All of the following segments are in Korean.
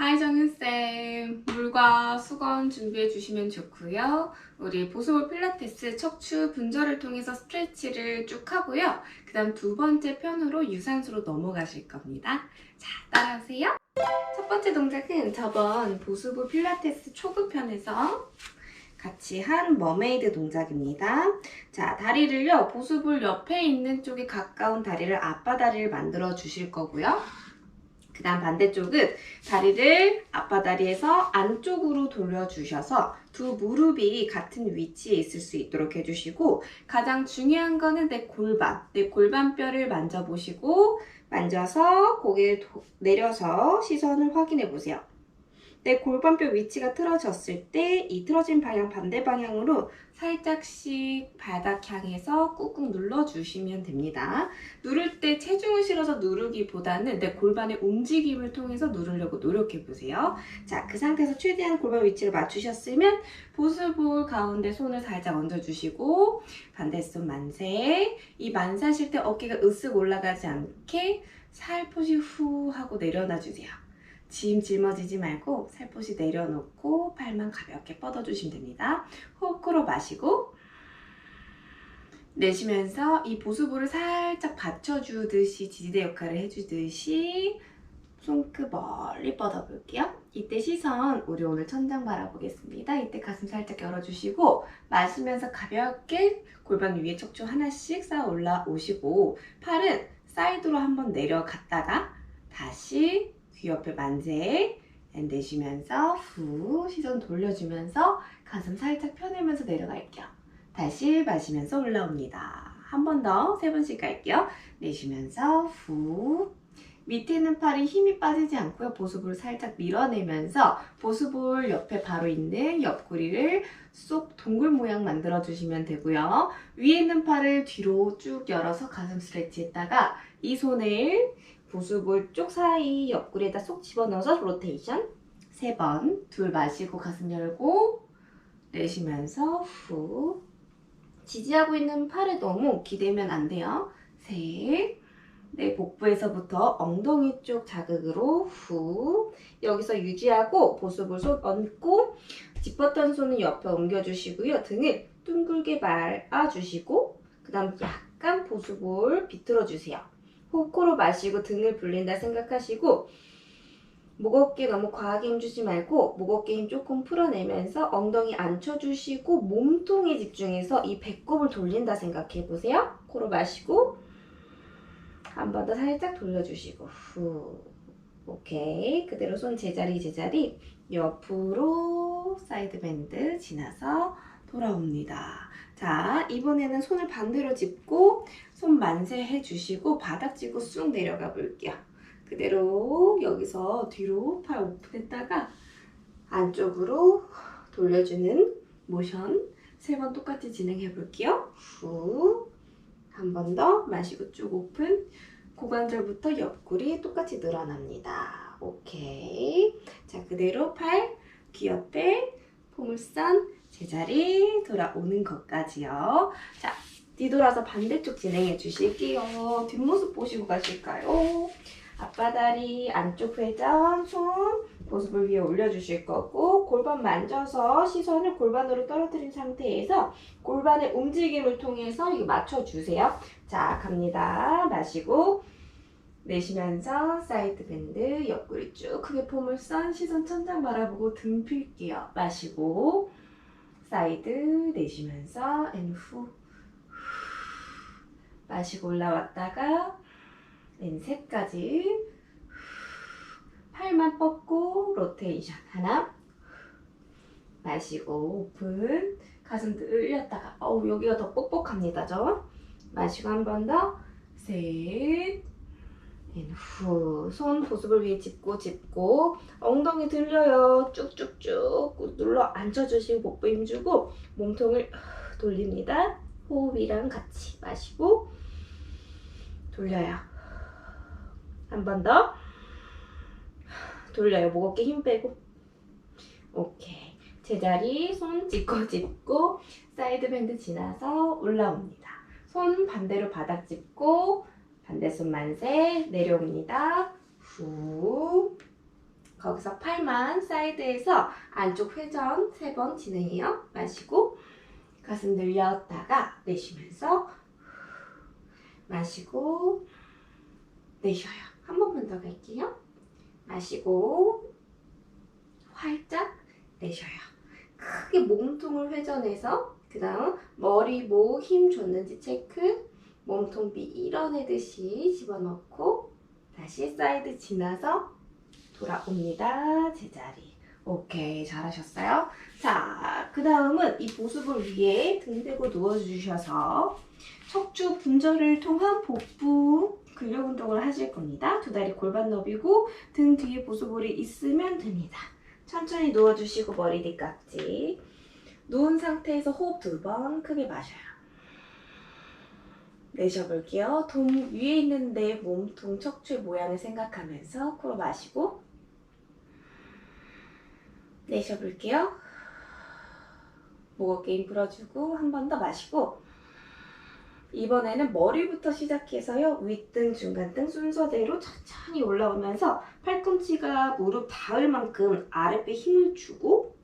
하이 정윤쌤. 물과 수건 준비해 주시면 좋고요. 우리 보수볼 필라테스 척추 분절을 통해서 스트레치를 쭉 하고요. 그 다음 두 번째 편으로 유산소로 넘어가실 겁니다. 자 따라하세요. 첫 번째 동작은 저번 보수볼 필라테스 초급 편에서 같이 한 머메이드 동작입니다. 자 다리를요 보수볼 옆에 있는 쪽에 가까운 다리를 앞바다리를 만들어 주실 거고요 그 다음 반대쪽은 다리를 앞바다리에서 안쪽으로 돌려주셔서 두 무릎이 같은 위치에 있을 수 있도록 해주시고 가장 중요한 거는 내 골반, 내 골반뼈를 만져보시고 만져서 고개를 도- 내려서 시선을 확인해 보세요. 내 골반뼈 위치가 틀어졌을 때 이 틀어진 방향 반대 방향으로 살짝씩 바닥 향해서 꾹꾹 눌러주시면 됩니다. 누를 때 체중을 실어서 누르기보다는 내 골반의 움직임을 통해서 누르려고 노력해 보세요. 자, 그 상태에서 최대한 골반 위치를 맞추셨으면 보스볼 가운데 손을 살짝 얹어주시고 반대손 만세. 이 만세하실 때 어깨가 으쓱 올라가지 않게 살포시 후 하고 내려놔 주세요. 짐 짊어지지 말고 살포시 내려놓고 팔만 가볍게 뻗어주시면 됩니다. 호흡 코로 마시고 내쉬면서 이 보수부를 살짝 받쳐주듯이 지지대 역할을 해주듯이 손끝 멀리 뻗어볼게요. 이때 시선 우리 오늘 천장 바라보겠습니다. 이때 가슴 살짝 열어주시고 마시면서 가볍게 골반 위에 척추 하나씩 쌓아 올라오시고 팔은 사이드로 한번 내려갔다가 다시 귀 옆에 만세 내쉬면서 후 시선 돌려주면서 가슴 살짝 펴내면서 내려갈게요. 다시 마시면서 올라옵니다. 한 번 더 세 번씩 갈게요. 내쉬면서 후 밑에 있는 팔이 힘이 빠지지 않고요. 보수볼 살짝 밀어내면서 보수볼 옆에 바로 있는 옆구리를 쏙 동글 모양 만들어 주시면 되고요. 위에 있는 팔을 뒤로 쭉 열어서 가슴 스트레치 했다가 이 손을 보수볼 쪽 사이 옆구리에다 쏙 집어넣어서 로테이션 세 번, 둘 마시고 가슴 열고 내쉬면서 후 지지하고 있는 팔에 너무 기대면 안 돼요. 셋, 내 복부에서부터 엉덩이 쪽 자극으로 후 여기서 유지하고 보습을 손 얹고 짚었던 손은 옆에 옮겨주시고요. 등을 둥글게 말아주시고 그 다음 약간 보습을 비틀어주세요. 코로 마시고 등을 불린다 생각하시고 목 어깨 너무 과하게 힘주지 말고 목 어깨 힘 조금 풀어내면서 엉덩이 앉혀주시고 몸통에 집중해서 이 배꼽을 돌린다 생각해 보세요. 코로 마시고 한 번 더 살짝 돌려주시고 후 오케이 그대로 손 제자리 제자리 옆으로 사이드 밴드 지나서 돌아옵니다. 자 이번에는 손을 반대로 짚고 손 만세 해 주시고 바닥 쥐고 쑥 내려가 볼게요. 그대로 여기서 뒤로 팔 오픈했다가 안쪽으로 돌려주는 모션 세 번 똑같이 진행해 볼게요. 후. 한 번 더 마시고 쭉 오픈. 고관절부터 옆구리 똑같이 늘어납니다. 오케이. 자, 그대로 팔, 귀 옆에 포물선 제자리 돌아오는 것까지요. 자, 뒤돌아서 반대쪽 진행해 주실게요. 뒷모습 보시고 가실까요? 앞바다리 안쪽 회전 손 보습을 위에 올려주실 거고 골반 만져서 시선을 골반으로 떨어뜨린 상태에서 골반의 움직임을 통해서 이거 맞춰주세요. 자 갑니다. 마시고 내쉬면서 사이드 밴드 옆구리 쭉 크게 포물선 시선 천장 바라보고 등 필게요. 마시고 사이드 내쉬면서 앤 후 마시고 올라왔다가 왼셋까지 팔만 뻗고 로테이션 하나. 마시고 오픈. 가슴 늘렸다가 어우 여기가 더 뻑뻑합니다 저. 마시고 한 번 더셋. 후, 손 보습을 위에 짚고 짚고. 엉덩이 들려요. 쭉쭉쭉. 눌러 앉혀주시고 복부 힘주고 몸통을 돌립니다. 호흡이랑 같이 마시고 돌려요 한 번 더. 돌려요. 목 어깨 힘 빼고. 오케이. 제자리 손 짚고 짚고 사이드 밴드 지나서 올라옵니다. 손 반대로 바닥 짚고 반대 손 만세 내려옵니다. 후. 거기서 팔만 사이드에서 안쪽 회전 세 번 진행해요. 마시고 가슴 늘렸다가 내쉬면서 마시고 내쉬어요. 한 번만 더 갈게요. 마시고 활짝 내쉬어요. 크게 몸통을 회전해서 그 다음 머리, 목 힘 줬는지 체크 몸통 밀어내듯이 집어넣고 다시 사이드 지나서 돌아옵니다. 제자리. 오케이, 잘하셨어요. 자, 그 다음은 이 보습을 위에 등 대고 누워주셔서 척추 분절을 통한 복부 근력 운동을 하실 겁니다. 두 다리 골반 너비고 등 뒤에 보습볼이 있으면 됩니다. 천천히 누워주시고 머리 뒤깍지. 누운 상태에서 호흡 두 번 크게 마셔요. 내쉬어볼게요. 동 위에 있는 내 몸통 척추의 모양을 생각하면서 코로 마시고 내쉬어볼게요. 목어깨 힘 풀어주고 한 번 더 마시고 이번에는 머리부터 시작해서요. 윗등, 중간등 순서대로 천천히 올라오면서 팔꿈치가 무릎 닿을 만큼 아랫배 힘을 주고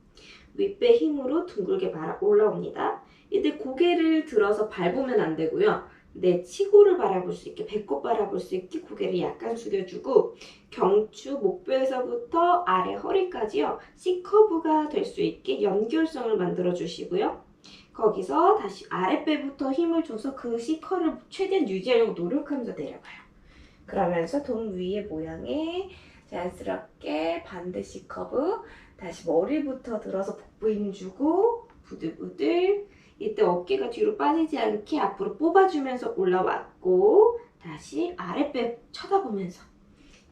윗배 힘으로 둥글게 말아 올라옵니다. 이때 고개를 들어서 밟으면 안 되고요. 내 치고를 바라볼 수 있게 배꼽 바라볼 수 있게 고개를 약간 숙여주고 경추 목뼈에서부터 아래 허리까지요 C커브가 될 수 있게 연결성을 만들어 주시고요. 거기서 다시 아랫배부터 힘을 줘서 그 C커를 최대한 유지하려고 노력하면서 내려가요. 그러면서 동 위의 모양에 자연스럽게 반대 C커브 다시 머리부터 들어서 복부 힘 주고 부들부들 이때 어깨가 뒤로 빠지지 않게 앞으로 뽑아주면서 올라왔고 다시 아랫배 쳐다보면서.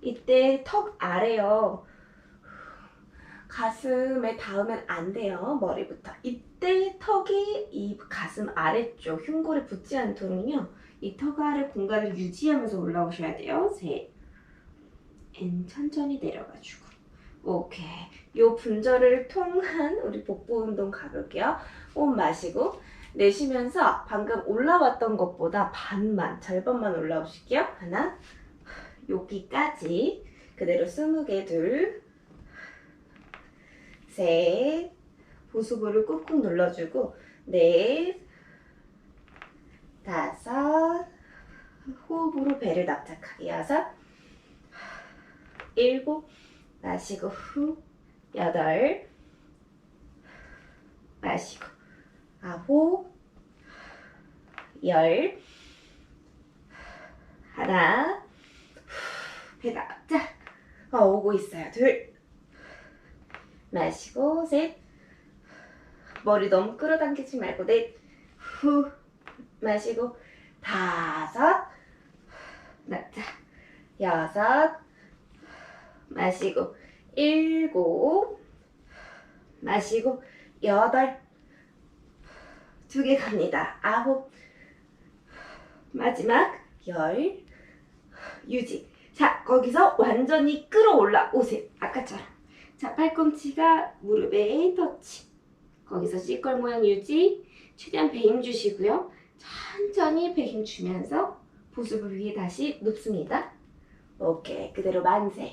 이때 턱 아래요. 가슴에 닿으면 안 돼요 머리부터. 이때 턱이 이 가슴 아래쪽 흉골에 붙지 않도록요 이 턱 아래 공간을 유지하면서 올라오셔야 돼요. 셋 천천히 내려가지고. 오케이. 요 분절을 통한 우리 복부 운동 가볼게요 호흡 마시고 내쉬면서 방금 올라왔던 것보다 반만, 절반만 올라오실게요. 하나, 여기까지. 그대로 스무 개 둘, 셋, 보수부를 꾹꾹 눌러주고 넷, 다섯, 호흡으로 배를 납작하게 여섯, 일곱, 마시고 후, 여덟, 마시고 아홉, 열, 하나, 배다, 자, 어, 오고 있어요. 둘, 마시고, 셋, 머리 너무 끌어당기지 말고, 넷, 후, 마시고, 다섯, 나, 자, 여섯, 마시고, 일곱, 마시고, 여덟, 두 개 갑니다. 아홉, 마지막 열, 유지. 자, 거기서 완전히 끌어올라 오세요. 아까처럼. 자, 팔꿈치가 무릎에 터치. 거기서 C걸 모양 유지. 최대한 배힘 주시고요. 천천히 배힘 주면서 보습을 위에 다시 눕습니다. 오케이. 그대로 만세.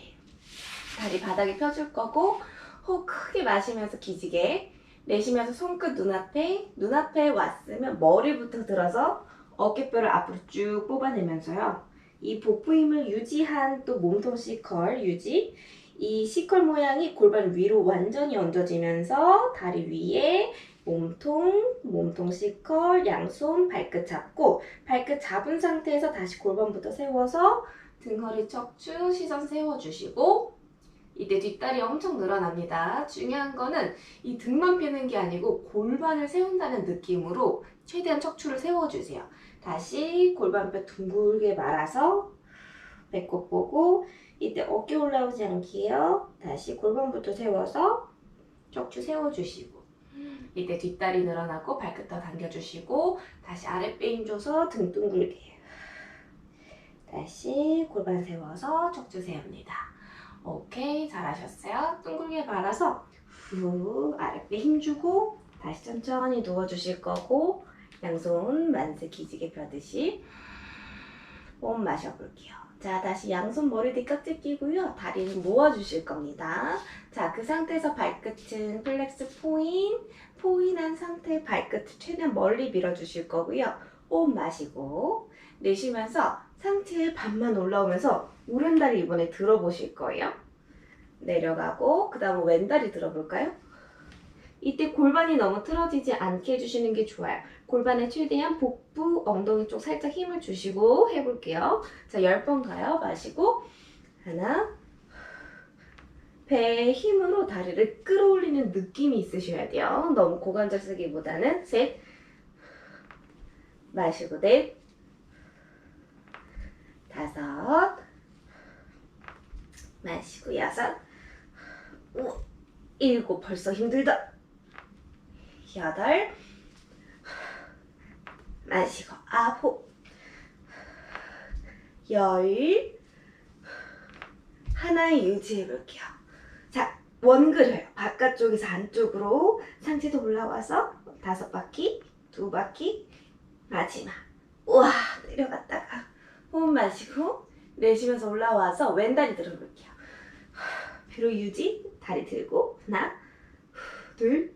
다리 바닥에 펴줄 거고, 호흡 크게 마시면서 기지개. 내쉬면서 손끝 눈앞에, 눈앞에 왔으면 머리부터 들어서 어깨뼈를 앞으로 쭉 뽑아내면서요. 이 복부 힘을 유지한 또 몸통 C컬 유지. 이 C컬 모양이 골반 위로 완전히 얹어지면서 다리 위에 몸통, 몸통 C컬, 양손, 발끝 잡고 발끝 잡은 상태에서 다시 골반부터 세워서 등, 허리, 척추, 시선 세워주시고 이때 뒷다리 엄청 늘어납니다. 중요한 거는 이 등만 펴는 게 아니고 골반을 세운다는 느낌으로 최대한 척추를 세워주세요. 다시 골반뼈 둥글게 말아서 배꼽 보고 이때 어깨 올라오지 않게요. 다시 골반부터 세워서 척추 세워주시고 이때 뒷다리 늘어나고 발끝 더 당겨주시고 다시 아랫배 힘 줘서 등 둥글게 다시 골반 세워서 척추 세웁니다. 오케이 잘하셨어요. 둥글게 말아서 후 아랫배 힘주고 다시 천천히 누워주실 거고 양손 만세 기지개 펴듯이 호흡 마셔볼게요. 자, 다시 양손 머리 뒤 깍지 끼고요. 다리를 모아주실 겁니다. 자, 그 상태에서 발끝은 플렉스 포인, 포인한 상태 발끝을 최대한 멀리 밀어주실 거고요. 호흡 마시고, 내쉬면서 상체에 반만 올라오면서 오른다리 이번에 들어보실 거예요. 내려가고, 그 다음 왼다리 들어볼까요? 이때 골반이 너무 틀어지지 않게 해주시는 게 좋아요. 골반에 최대한 복부, 엉덩이 쪽 살짝 힘을 주시고 해볼게요. 자, 10번 가요. 마시고, 하나, 배에 힘으로 다리를 끌어올리는 느낌이 있으셔야 돼요. 너무 고관절 쓰기보다는 셋, 마시고 넷, 다섯, 마시고 여섯, 오, 일곱 벌써 힘들다. 여덟, 마시고 아홉, 열, 하나에 유지해 볼게요. 자, 원그려요. 바깥쪽에서 안쪽으로 상체도 올라와서 다섯 바퀴, 두 바퀴, 마지막. 우와, 호흡 마시고 내쉬면서 올라와서 왼다리 들어볼게요. 배로 유지, 다리 들고 하나, 둘,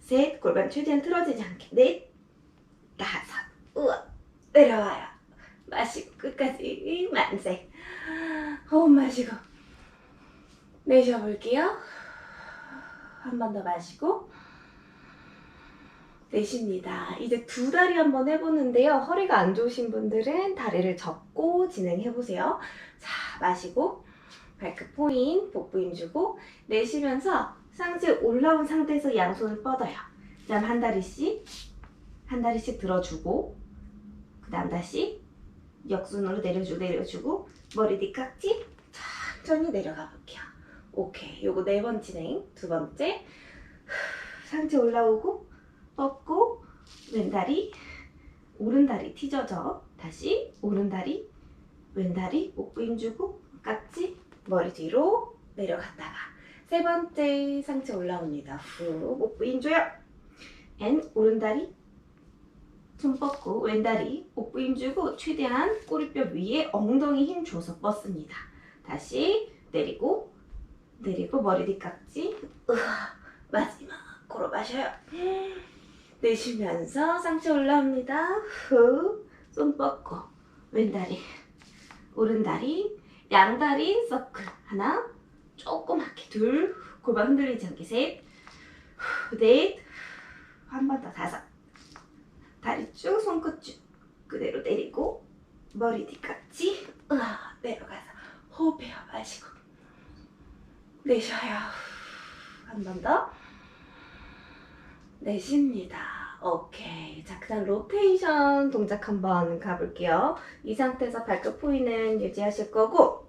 셋, 골반 최대한 틀어지지 않게 넷, 다섯, 우와, 내려와요. 마시고 끝까지 만세. 호흡 마시고 내쉬어볼게요. 한 번 더 마시고 내쉽니다. 이제 두 다리 한번 해보는데요. 허리가 안 좋으신 분들은 다리를 접고 진행해보세요. 자, 마시고 발끝 포인, 복부 힘주고 내쉬면서 상체 올라온 상태에서 양손을 뻗어요. 그 다음 한 다리씩 한 다리씩 들어주고 그 다음 다시 역순으로 내려주고 내려주고 머리 뒤 깍지 천천히 내려가 볼게요. 오케이. 요거 네 번 진행. 두 번째. 상체 올라오고 뻗고 왼다리 오른다리 티저져. 다시 오른다리 왼다리 목부 힘주고 깍지 머리 뒤로 내려갔다가 세 번째 상체 올라옵니다. 후 목부 힘줘요. 앤 오른다리 손 뻗고 왼다리 목부 힘주고 최대한 꼬리뼈 위에 엉덩이 힘 줘서 뻗습니다. 다시 내리고 내리고 머리 뒤 깍지 으아, 마지막 코로 마셔요. 내쉬면서 상체 올라옵니다. 후, 손 뻗고 왼다리 오른다리 양다리 서클 하나 조그맣게 둘 골반 흔들리지 않게 셋 넷 한 번 더 다섯. 다리 쭉 손끝 쭉 그대로 내리고 머리 뒤깍지 으아, 내려가서 호흡해요. 마시고 내쉬어요. 한 번 더 내쉽니다. 오케이. 자 그 다음 로테이션 동작 한번 가볼게요. 이 상태에서 발끝 포인은 유지하실 거고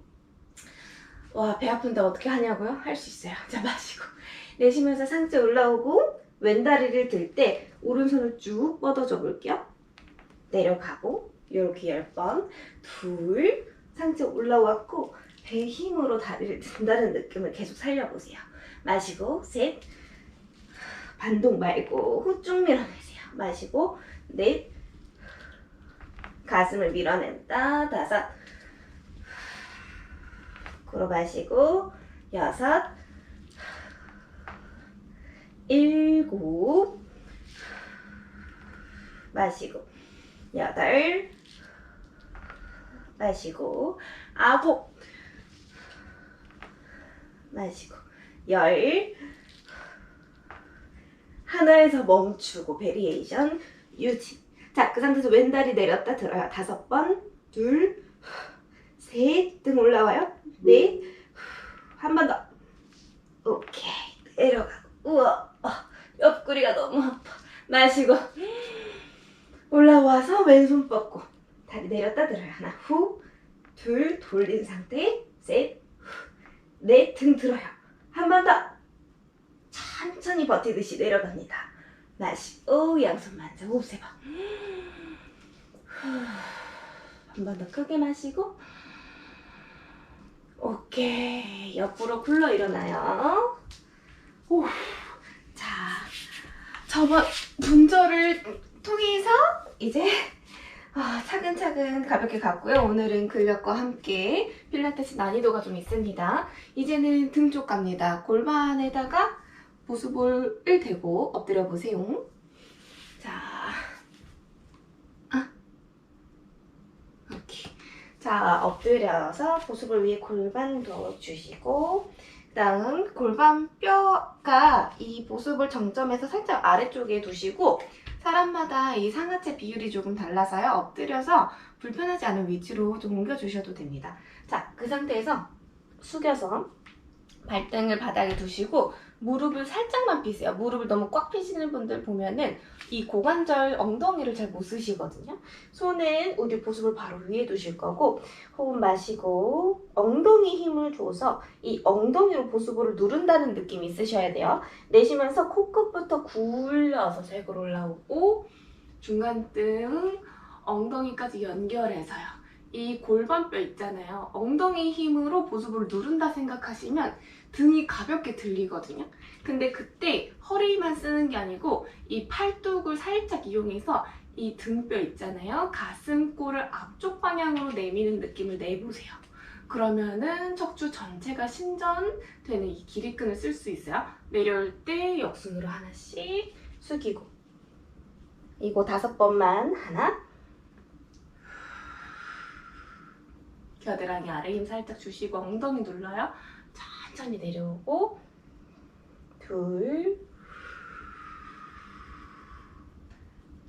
와 배 아픈데 어떻게 하냐고요? 할 수 있어요. 자 마시고. 내쉬면서 상체 올라오고 왼다리를 들 때 오른손을 쭉 뻗어줘 볼게요. 내려가고 이렇게 10번. 둘. 상체 올라왔고 배 힘으로 다리를 든다는 느낌을 계속 살려보세요. 마시고 셋 반동 말고 후 쭉 밀어내세요. 마시고 넷 가슴을 밀어낸다. 다섯. 코로 마시고 여섯. 일곱. 마시고 여덟. 마시고 아홉. 마시고 열 하나에서 멈추고 베리에이션 유지. 자 그 상태에서 왼다리 내렸다 들어요. 다섯 번둘셋 등 올라와요. 넷 한 번 더. 오케이. 내려가고. 우와. 어, 옆구리가 너무 아파. 마시고. 올라와서 왼손 뻗고. 다리 내렸다 들어요. 하나, 후, 둘, 돌린 상태, 셋, 넷, 등 들어요. 한 번 더. 천천히 버티듯이 내려갑니다. 마시고, 양손 만져, 호흡 세 번. 한 번 더 크게 마시고. 오케이. 옆으로 굴러 일어나요. 오. 자, 저번 분절을 통해서 이제 아, 차근차근 가볍게 갔고요. 오늘은 근력과 함께 필라테스 난이도가 좀 있습니다. 이제는 등 쪽 갑니다. 골반에다가 보수볼을 대고 엎드려 보세요. 자, 아, 오케이. 자, 엎드려서 보수볼 위에 골반 넣어주시고, 그 다음 골반 뼈가 이 보수볼 정점에서 살짝 아래쪽에 두시고, 사람마다 이 상하체 비율이 조금 달라서요. 엎드려서 불편하지 않은 위치로 좀 옮겨주셔도 됩니다. 자, 그 상태에서 숙여서 발등을 바닥에 두시고 무릎을 살짝만 피세요. 무릎을 너무 꽉 피시는 분들 보면은 이 고관절 엉덩이를 잘 못 쓰시거든요. 손은 우리 보습을 바로 위에 두실 거고 호흡 마시고 엉덩이 힘을 줘서 이 엉덩이로 보습을 누른다는 느낌이 있으셔야 돼요. 내쉬면서 코끝부터 굴려서 잭을 올라오고 중간등 엉덩이까지 연결해서요. 이 골반뼈 있잖아요. 엉덩이 힘으로 보습을 누른다 생각하시면 등이 가볍게 들리거든요. 근데 그때 허리만 쓰는 게 아니고 이 팔뚝을 살짝 이용해서 이 등뼈 있잖아요. 가슴골을 앞쪽 방향으로 내미는 느낌을 내보세요. 그러면은 척추 전체가 신전되는 이 길이끈을 쓸 수 있어요. 내려올 때 역순으로 하나씩 숙이고 이거 다섯 번만 하나 겨드랑이 아래 힘 살짝 주시고 엉덩이 눌러요. 천천히 내려오고 둘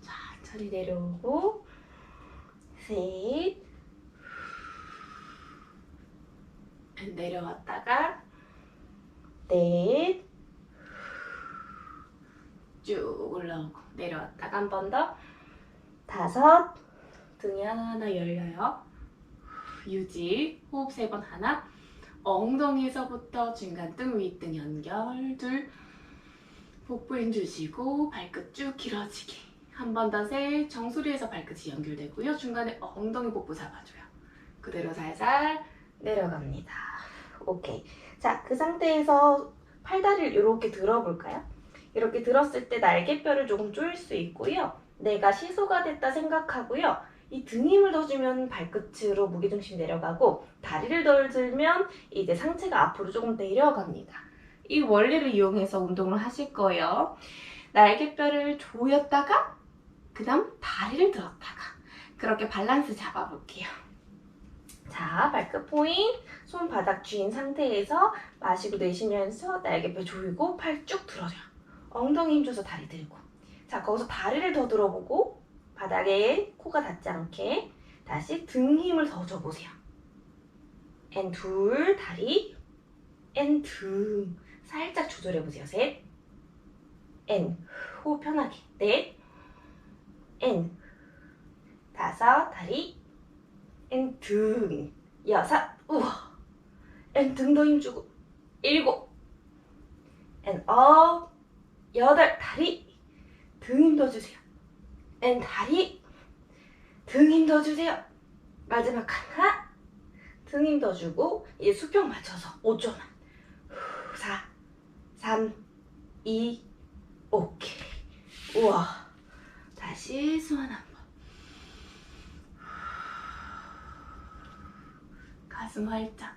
천천히 내려오고 셋 내려왔다가 넷쭉 올라오고 내려왔다가 한 번 더. 다섯. 등이 하나하나 열려요. 유지. 호흡 세 번 하나 엉덩이에서부터 중간 등 윗등 연결 둘. 복부 힘 주시고 발끝 쭉 길어지게. 한번 더 셋 정수리에서 발끝이 연결되고요. 중간에 엉덩이 복부 잡아줘요. 그대로 살살 내려갑니다. 오케이. 자 그 상태에서 팔다리를 이렇게 들어볼까요? 이렇게 들었을 때 날개뼈를 조금 조일 수 있고요. 내가 시소가 됐다 생각하고요 이 등 힘을 더 주면 발끝으로 무게중심 내려가고 다리를 덜 들면 이제 상체가 앞으로 조금 내려갑니다. 이 원리를 이용해서 운동을 하실 거예요. 날개뼈를 조였다가 그 다음 다리를 들었다가 그렇게 밸런스 잡아볼게요. 자, 발끝 포인, 손바닥 쥐인 상태에서 마시고 내쉬면서 날개뼈 조이고 팔 쭉 들어줘요. 엉덩이 힘 줘서 다리 들고. 자, 거기서 다리를 더 들어보고 바닥에 코가 닿지 않게 다시 등 힘을 더 줘보세요. 앤 둘, 다리, 앤 등. 살짝 조절해보세요. 셋, 앤, 호흡 편하게. 넷, 앤, 다섯, 다리, 앤 등. 여섯, 우와. 앤 등 더 힘주고. 일곱, 앤 업, 여덟, 다리, 등 힘 더 주세요. 앤 다리. 등 힘더 주세요. 마지막 하나. 등 힘더 주고 이제 수평 맞춰서 5초만. 4 3 2 오케이. 우와. 다시 수완 한번. 가슴 활짝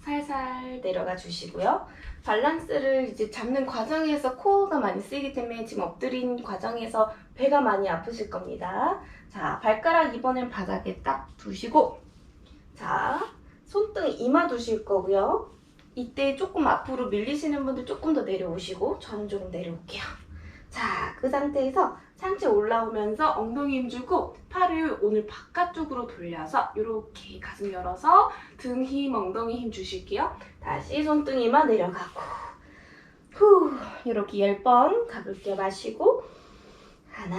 살살 내려가 주시고요. 밸런스를 이제 잡는 과정에서 코어가 많이 쓰이기 때문에 지금 엎드린 과정에서 배가 많이 아프실 겁니다. 자, 발가락 이번엔 바닥에 딱 두시고 자, 손등 이마 두실 거고요. 이때 조금 앞으로 밀리시는 분들 조금 더 내려오시고 저는 조금 내려올게요. 자, 그 상태에서 상체 올라오면서 엉덩이 힘주고 팔을 오늘 바깥쪽으로 돌려서 이렇게 가슴 열어서 등 힘, 엉덩이 힘 주실게요. 다시 손등이만 내려가고 후 이렇게 10번 가볍게 마시고 하나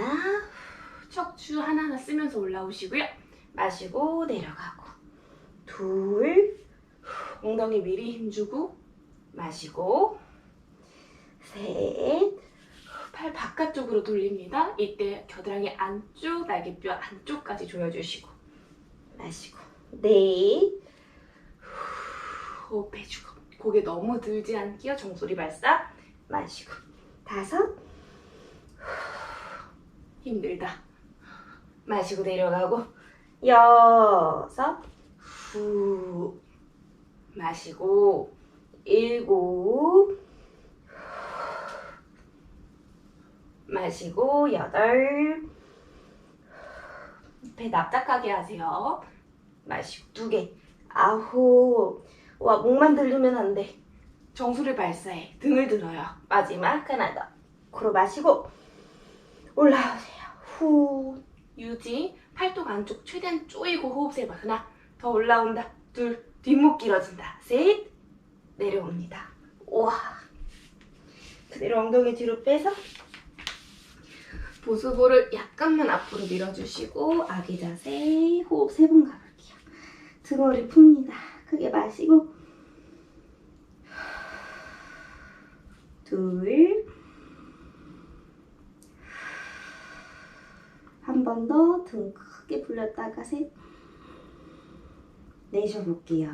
척추 하나하나 쓰면서 올라오시고요. 마시고 내려가고 둘 엉덩이 미리 힘주고 마시고 셋 팔 바깥쪽으로 돌립니다. 이때 겨드랑이 안쪽, 날개뼈 안쪽까지 조여주시고 마시고 넷 호흡해주고 고개 너무 들지 않게요. 정수리 발사 마시고 다섯. 힘들다. 마시고 내려가고 여섯. 후 마시고 일곱 마시고 여덟. 배 납작하게 하세요. 마시고 두 개. 아홉. 와 목만 들리면 안 돼. 정수를 발사해. 등을 들어요. 마지막 하나 더. 코로 마시고 올라오세요. 후. 유지. 팔뚝 안쪽 최대한 조이고 호흡 세 번 하나. 더 올라온다. 둘. 뒷목 길어진다. 셋. 내려옵니다. 와. 그대로 엉덩이 뒤로 빼서 보수볼을 약간만 앞으로 밀어주시고 아기 자세 호흡 세 번 가볼게요 등허리 풉니다 크게 마시고 둘 한 번 더 등 크게 불렸다가 셋 내쉬어볼게요.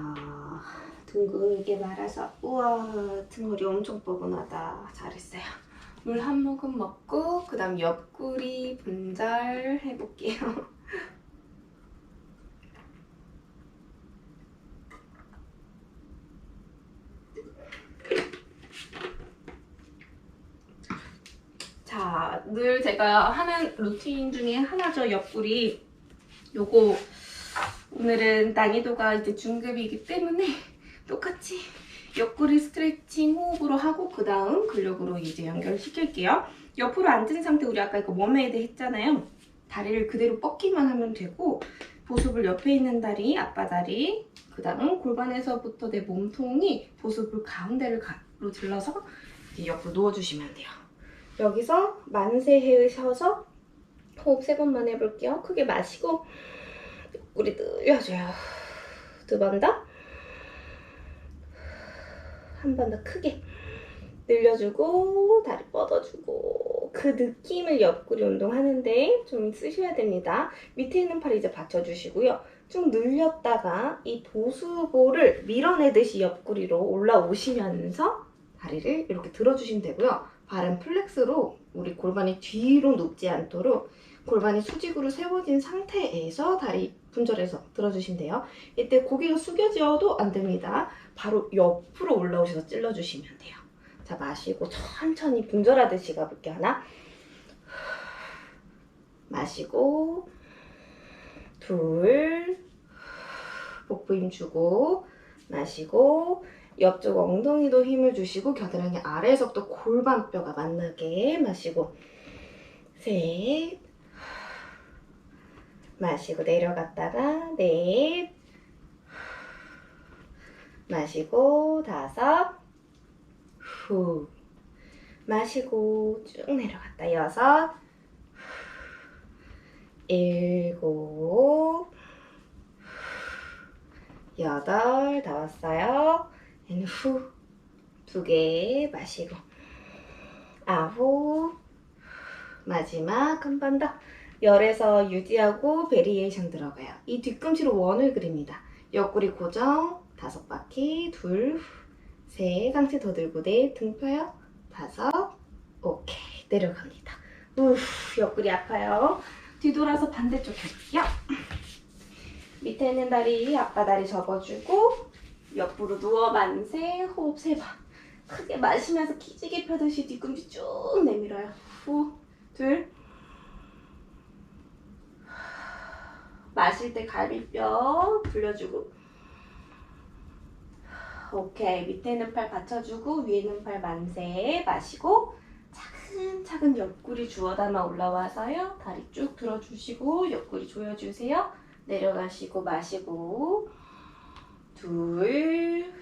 둥글게 말아서 우와 등허리 엄청 뻐근하다. 잘했어요. 물 한 모금 먹고 그 다음 옆구리 분절 해볼게요. 자, 늘 제가 하는 루틴 중에 하나죠. 옆구리. 요거 오늘은 난이도가 이제 중급이기 때문에 똑같이 옆구리 스트레칭 호흡으로 하고 그 다음 근력으로 이제 연결시킬게요. 옆으로 앉은 상태 우리 아까 이거 머메이드 했잖아요. 다리를 그대로 뻗기만 하면 되고 보습을 옆에 있는 다리, 아빠 다리 그 다음 골반에서부터 내 몸통이 보습을 가운데를 가로 들러서 옆으로 누워주시면 돼요. 여기서 만세 해으셔서 호흡 세 번만 해볼게요. 크게 마시고 우리 늘려줘요. 두 번 더. 한 번 더 크게 늘려주고 다리 뻗어주고 그 느낌을 옆구리 운동하는데 좀 쓰셔야 됩니다. 밑에 있는 팔 이제 받쳐주시고요. 쭉 늘렸다가 이 보수볼을 밀어내듯이 옆구리로 올라오시면서 다리를 이렇게 들어주시면 되고요. 발은 플렉스로 우리 골반이 뒤로 눕지 않도록 골반이 수직으로 세워진 상태에서 다리 분절해서 들어주시면 돼요. 이때 고개가 숙여져도 안 됩니다. 바로 옆으로 올라오셔서 찔러주시면 돼요. 자, 마시고 천천히 분절하듯이 가볼게요. 하나. 마시고, 둘. 복부 힘 주고, 마시고, 옆쪽 엉덩이도 힘을 주시고, 겨드랑이 아래에서부터 골반뼈가 만나게 마시고, 셋. 마시고 내려갔다가 넷 마시고 다섯. 후. 마시고 쭉 내려갔다. 여섯. 일곱. 여덟. 나왔어요. 후두 개 마시고. 아홉. 마지막 한 번 더 열에서 유지하고 베리에이션 들어가요. 이 뒤꿈치로 원을 그립니다. 옆구리 고정, 다섯 바퀴, 둘, 셋, 상체 더 들고 넷, 등 펴요, 다섯, 오케이, 내려갑니다. 우, 옆구리 아파요. 뒤돌아서 반대쪽 해볼게요. 밑에 있는 다리, 아빠 다리 접어주고, 옆으로 누워 만세, 호흡 세 번. 크게 마시면서 기지개 펴듯이 뒤꿈치 쭉 내밀어요. 후, 둘, 마실 때 갈비뼈 불려주고. 오케이. 밑에 있는 팔 받쳐주고 위에 있는 팔 만세 마시고 차근차근 옆구리 주워 담아 올라와서요. 다리 쭉 들어주시고 옆구리 조여주세요. 내려가시고 마시고. 둘.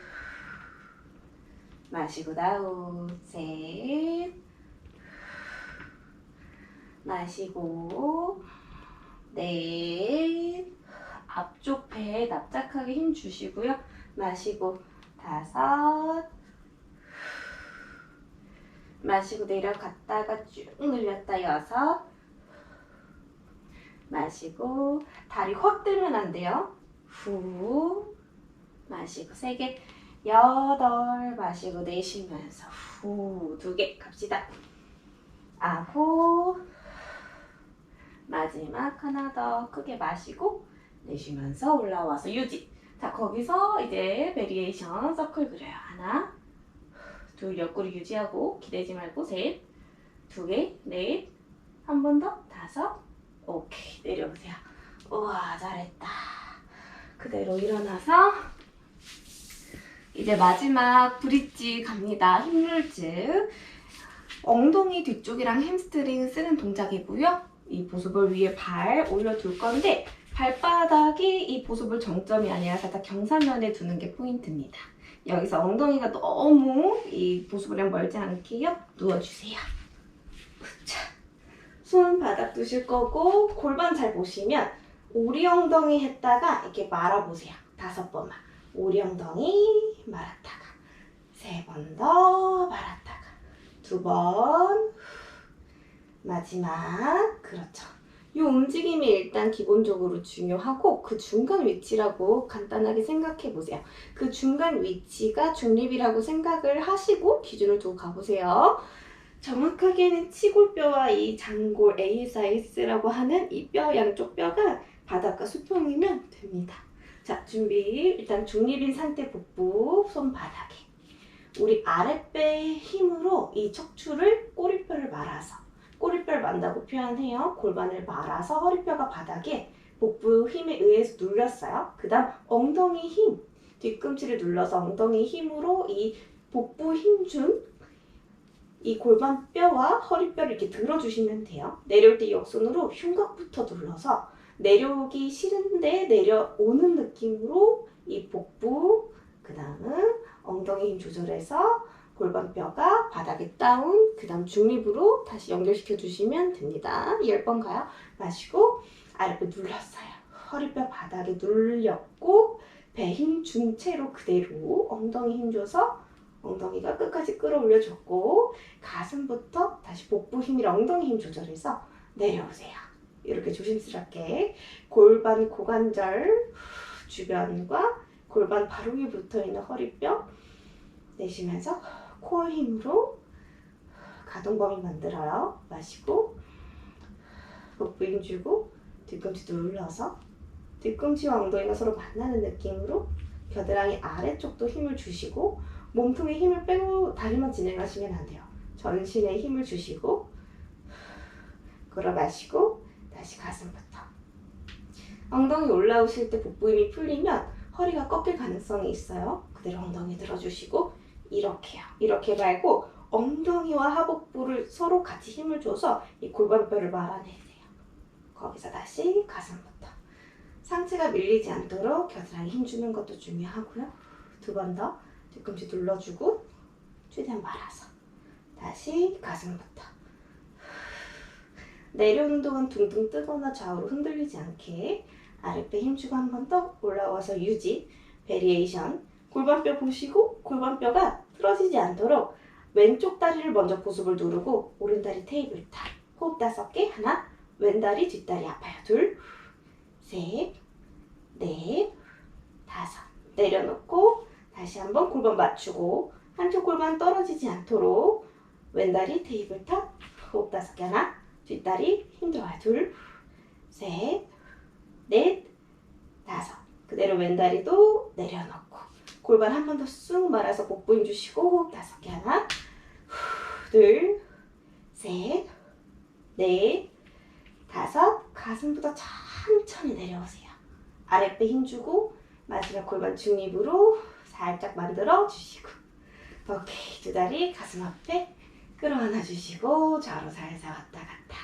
마시고 다운. 셋. 마시고 넷 앞쪽 배에 납작하게 힘 주시고요. 마시고 다섯. 마시고 내려갔다가 쭉 늘렸다 여섯. 마시고 다리 확 들면 안 돼요. 후. 마시고 세 개 여덟. 마시고 내쉬면서 후. 두 개 갑시다. 아홉 마지막 하나 더 크게 마시고 내쉬면서 올라와서 유지. 자, 거기서 이제 베리에이션 서클 그려요. 하나, 둘 옆구리 유지하고 기대지 말고 셋, 두 개, 넷, 한 번 더, 다섯, 오케이. 내려오세요. 우와, 잘했다. 그대로 일어나서 이제 마지막 브릿지 갑니다. 힘룰즈. 엉덩이 뒤쪽이랑 햄스트링 쓰는 동작이고요. 이 보습을 위에 발 올려둘 건데 발바닥이 이 보습을 정점이 아니라 살짝 경사면에 두는 게 포인트입니다. 여기서 엉덩이가 너무 이 보습이랑 멀지 않게요. 누워주세요. 자, 손 바닥 두실 거고 골반 잘 보시면 오리 엉덩이 했다가 이렇게 말아보세요. 다섯 번만. 오리 엉덩이 말았다가 세 번 더 말았다가 두 번 마지막 그렇죠. 이 움직임이 일단 기본적으로 중요하고 그 중간 위치라고 간단하게 생각해 보세요. 그 중간 위치가 중립이라고 생각을 하시고 기준을 두고 가보세요. 정확하게는 치골뼈와 이 장골 ASIS라고 하는 이 뼈 양쪽 뼈가 바닥과 수평이면 됩니다. 자 준비 일단 중립인 상태 복부 손바닥에 우리 아랫배의 힘으로 이 척추를 꼬리뼈를 말아서 꼬리뼈를 만다고 표현해요. 골반을 말아서 허리뼈가 바닥에 복부 힘에 의해서 눌렸어요. 그 다음 엉덩이 힘, 뒤꿈치를 눌러서 엉덩이 힘으로 이 복부 힘 준 이 골반 뼈와 허리뼈를 이렇게 들어주시면 돼요. 내려올 때 역손으로 흉곽부터 눌러서 내려오기 싫은데 내려오는 느낌으로 이 복부, 그 다음은 엉덩이 힘 조절해서 골반뼈가 바닥에 다운, 그 다음 중립으로 다시 연결시켜 주시면 됩니다. 10번 가요. 마시고 아랫배 눌렀어요. 허리뼈 바닥에 눌렸고 배 힘 준 채로 그대로 엉덩이 힘 줘서 엉덩이가 끝까지 끌어올려 줬고 가슴부터 다시 복부 힘이랑 엉덩이 힘 조절해서 내려오세요. 이렇게 조심스럽게 골반 고관절 주변과 골반 바로 위에 붙어 있는 허리뼈 내쉬면서 코어 힘으로 가동 범위 만들어요. 마시고 복부 힘 주고 뒤꿈치 눌러서 뒤꿈치와 엉덩이가 서로 만나는 느낌으로 겨드랑이 아래쪽도 힘을 주시고 몸통에 힘을 빼고 다리만 진행하시면 안 돼요. 전신에 힘을 주시고 끌어 마시고 다시 가슴부터 엉덩이 올라오실 때 복부 힘이 풀리면 허리가 꺾일 가능성이 있어요. 그대로 엉덩이 들어주시고 이렇게요. 이렇게 말고 엉덩이와 하복부를 서로 같이 힘을 줘서 이 골반뼈를 말아내세요. 거기서 다시 가슴부터 상체가 밀리지 않도록 겨드랑이 힘 주는 것도 중요하고요. 두 번 더 뒤꿈치 눌러주고 최대한 말아서 다시 가슴부터 내려오는 동안 둥둥 뜨거나 좌우로 흔들리지 않게 아랫배 힘주고 한 번 더 올라와서 유지 베리에이션 골반뼈 보시고 골반뼈가 틀어지지 않도록 왼쪽 다리를 먼저 보습을 누르고 오른다리 테이블 탑 호흡 다섯 개 하나 왼다리 뒷다리 아파요. 둘셋넷 다섯. 내려놓고 다시 한번 골반 맞추고 한쪽 골반 떨어지지 않도록 왼다리 테이블 탑 호흡 다섯 개 하나 뒷다리 힘들어요. 둘셋 넷, 다섯. 그대로 왼다리도 내려놓고 골반 한 번 더 쑥 말아서 복부 힘 주시고 호흡 다섯 개 하나, 후, 둘, 셋, 넷, 다섯. 가슴보다 천천히 내려오세요. 아랫배 힘 주고 마지막 골반 중립으로 살짝 만들어 주시고 오케이 두 다리 가슴 앞에 끌어안아 주시고 좌로 살살 왔다 갔다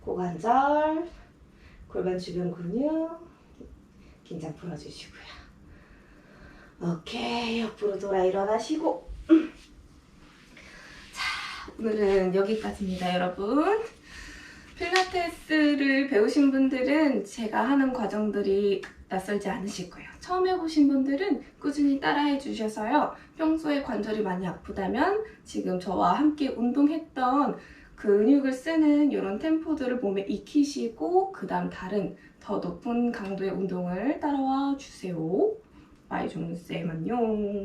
고관절 골반 주변 근육 긴장 풀어주시고요. 오케이 옆으로 돌아 일어나시고 자 오늘은 여기까지입니다 여러분. 필라테스를 배우신 분들은 제가 하는 과정들이 낯설지 않으실 거예요. 처음 해보신 분들은 꾸준히 따라해 주셔서요. 평소에 관절이 많이 아프다면 지금 저와 함께 운동했던 근육을 쓰는 이런 템포들을 몸에 익히시고 그 다음 다른 더 높은 강도의 운동을 따라와 주세요. 마이 종쌤 안녕.